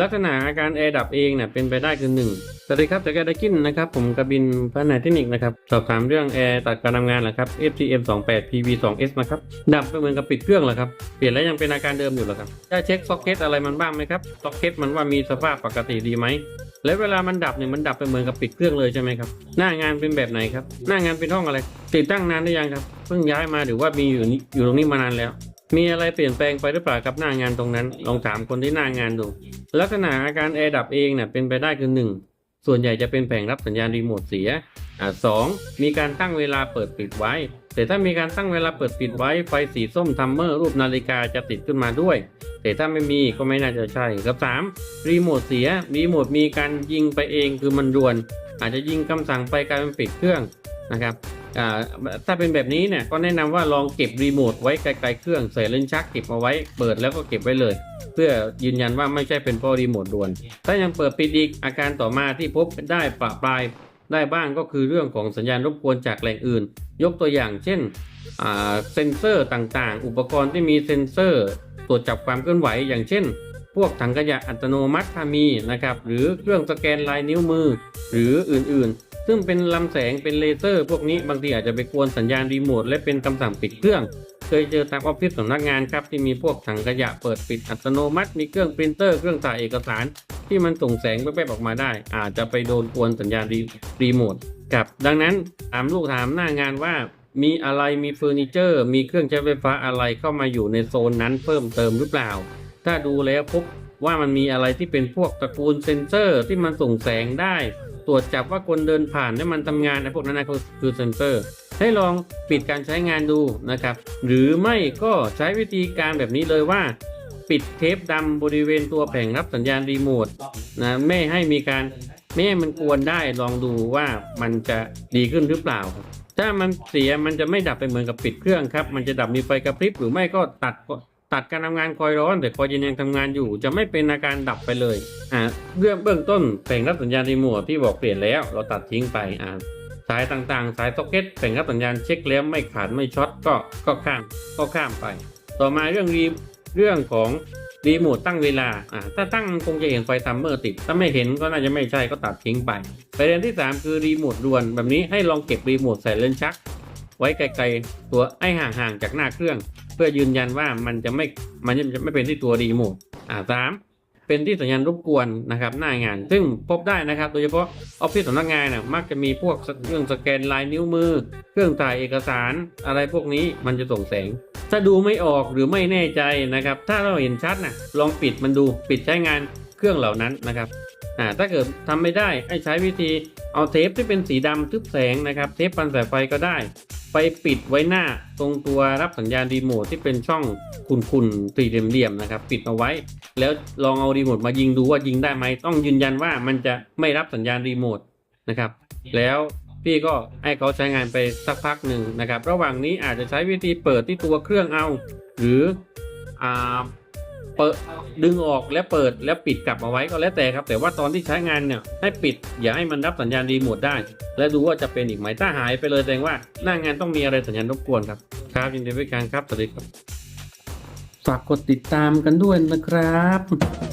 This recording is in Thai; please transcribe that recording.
ลักษณะอาการแอร์ดับเองเนี่ยเป็นไปได้คือหนึ่งสวัสดีครับจากแกดกินนะครับ ผมกบินพระนายเทคนิคนะครับ สอบถามเรื่องแอร์ตัดการทำงานเหรอครับ FTM 2 8 PV 2 S นะครับดับไปเหมือนกับปิดเครื่องเหรอครับเปลี่ยนแล้วยังเป็นอาการเดิมอยู่เหรอครับได้เช็คซ็อกเก็ตอะไรมันบ้างไหมครับซ็อกเก็ตมันว่ามีสภาพปกติดีไหมแล้วเวลามันดับเนี่ยมันดับไปเหมือนกับปิดเครื่องเลยใช่ไหมครับหน้างานเป็นแบบไหนครับหน้างานเป็นห้องอะไรติดตั้งนานหรือยังครับเพิ่งย้ายมาหรือว่ามีอยู่อยู่ตรงนี้มานานแล้ว มีอะไรเปลี่ยนแปลงไปหรือเปล่ากับหน้างานตรงนั้น ลองถามคนที่หน้างานดู ลักษณะอาการแอร์ดับเองเนี่ยเป็นไปได้คือหนึ่งส่วนใหญ่จะเป็นแผงรับสัญญาณรีโมทเสียอ่าสองมีการตั้งเวลาเปิดปิดไว้ แต่ถ้ามีการตั้งเวลาเปิดปิดไว้ไฟสีส้มทัมเมอร์รูปนาฬิกาจะติดขึ้นมาด้วย แต่ถ้าไม่มีก็ไม่น่าจะใช่กับสามรีโมทเสียรีโมทมีการยิงไปเองคือมันรวน อาจจะยิงคำสั่งไปกลายเป็นปิดเครื่องนะครับ ถ้าเป็นแบบนี้เนี่ยก็แนะนำว่าลองเก็บรีโมทไว้ไกลๆเครื่องใส่เลนส์ชักเก็บเอาไว้เปิดแล้วก็เก็บไว้เลย เพื่อยืนยันว่าไม่ใช่เป็นเพราะรีโมทด่วน ถ้ายังเปิดปิดอีกอาการต่อมาที่พบได้ปะปลายได้บ้างก็คือเรื่องของสัญญาณรบกวนจากแหล่งอื่น ยกตัวอย่างเช่นอ่าเซนเซอร์ต่างๆ อุปกรณ์ที่มีเซนเซอร์ ตรวจจับความเคลื่อนไหว อย่างเช่น พวกถังขยะอัตโนมัติถ้ามีนะครับหรือเครื่องสแกนลายนิ้วมือ หรืออื่นๆ ซึ่งเป็นลำแสงเป็นเลเซอร์พวกนี้บางทีอาจจะไปกวนสัญญาณรีโมทและเป็นคำสั่งปิดเครื่อง เคยเจอตามออฟฟิศสำนักงานครับที่มีพวกถังขยะเปิดปิดอัตโนมัติ มีเครื่องปรินเตอร์เครื่องถ่ายเอกสาร ที่มันส่งแสงแป๊บๆออกมาได้ อาจจะไปโดนกวนสัญญาณรีรีโมทครับดังนั้นถามลูกถามหน้างานว่ามีอะไรมีเฟอร์นิเจอร์ มีเครื่องใช้ไฟฟ้าอะไรเข้ามาอยู่ในโซนนั้นเพิ่มเติมหรือเปล่า ถ้าดูแล้วพบว่ามันมีอะไรที่เป็นพวกตระกูลเซนเซอร์ที่มันส่งแสงได้ ตรวจจับว่าคนเดินผ่านและมันทำงานไอ้พวกนั้นนะคือคือเซนเซอร์ให้ลองปิดการใช้งานดูนะครับ หรือไม่ก็ใช้วิธีการแบบนี้เลยว่า ปิดเทปดำบริเวณตัวแผงรับสัญญาณรีโมทนะไม่ให้มีการไม่ให้มันกวนได้ลองดูว่ามันจะดีขึ้นหรือเปล่า ถ้ามันเสียมันจะไม่ดับไปเหมือนกับปิดเครื่องครับ มันจะดับมีไฟกระพริบหรือไม่ก็ตัด ตัดการทำงานคอยร้อน แต่คอยเย็นยังทำงานอยู่ จะไม่เป็นอาการดับไปเลยอ่าเรื่องเบื้องต้นแผงรับสัญญาณรีโมทที่บอกเปลี่ยนแล้ว เราตัดทิ้งไปอ่าสายต่างๆ สายซ็อกเก็ตแผงรับสัญญาณเช็คแล้วไม่ขาดไม่ช็อตก็ก็ข้ามก็ข้ามไป ต่อมาเรื่องรีเรื่องของรีโมทตั้งเวลาอ่าถ้าตั้งคงจะเห็นไฟทัมเมอร์ติด ถ้าไม่เห็นก็น่าจะไม่ใช่ก็ตัดทิ้งไป ประเด็นที่ 3 คือรีโมทด่วนแบบนี้ให้ลองเก็บรีโมทใส่เลนชัก ไว้ไกลๆตัวไอ้ห่างๆจากหน้าเครื่อง เพื่อยืนยันว่ามันจะไม่มันจะไม่เป็นที่ตัวรีโมทอ่าสามเป็นที่สัญญาณรบกวนนะครับหน้างาน ซึ่งพบได้นะครับโดยเฉพาะออฟฟิศสำนักงานน่ะมักจะมีพวกเครื่องสแกนลายนิ้วมือ เครื่องถ่ายเอกสาร อะไรพวกนี้มันจะส่งแสง ถ้าดูไม่ออกหรือไม่แน่ใจนะครับ ถ้าเราเห็นชัดนะลองปิดมันดูปิดใช้งานเครื่องเหล่านั้นนะครับอ่าถ้าเกิดทำไม่ได้ให้ใช้วิธีเอาเทปที่เป็นสีดำทึบแสงนะครับ เทปพันสายไฟก็ได้ ไปปิดไว้หน้าตรงตัวรับสัญญาณรีโมทที่เป็นช่องคุนๆสี่เหลี่ยมๆนะครับ ปิดเอาไว้ แล้วลองเอารีโมทมายิงดูว่ายิงได้ไหมต้องยืนยันว่ามันจะไม่รับสัญญาณรีโมทนะครับแล้วพี่ก็ให้เขาใช้งานไปสักพักหนึ่งนะครับ ระหว่างนี้อาจจะใช้วิธีเปิดที่ตัวเครื่องเอา หรืออ่า เปิดดึงออกแล้วเปิดแล้วปิดกลับเอาไว้ก็แล้วแต่ครับ แต่ว่าตอนที่ใช้งานเนี่ยให้ปิดอย่าให้มันรับสัญญาณรีโมทได้ และดูว่าจะเป็นอีกไหมถ้าหายไปเลยแสดงว่าหน้างานต้องมีอะไรสัญญาณรบกวนครับครับยินดีด้วยกันครับสวัสดีครับฝากกดติดตามกันด้วยนะครับ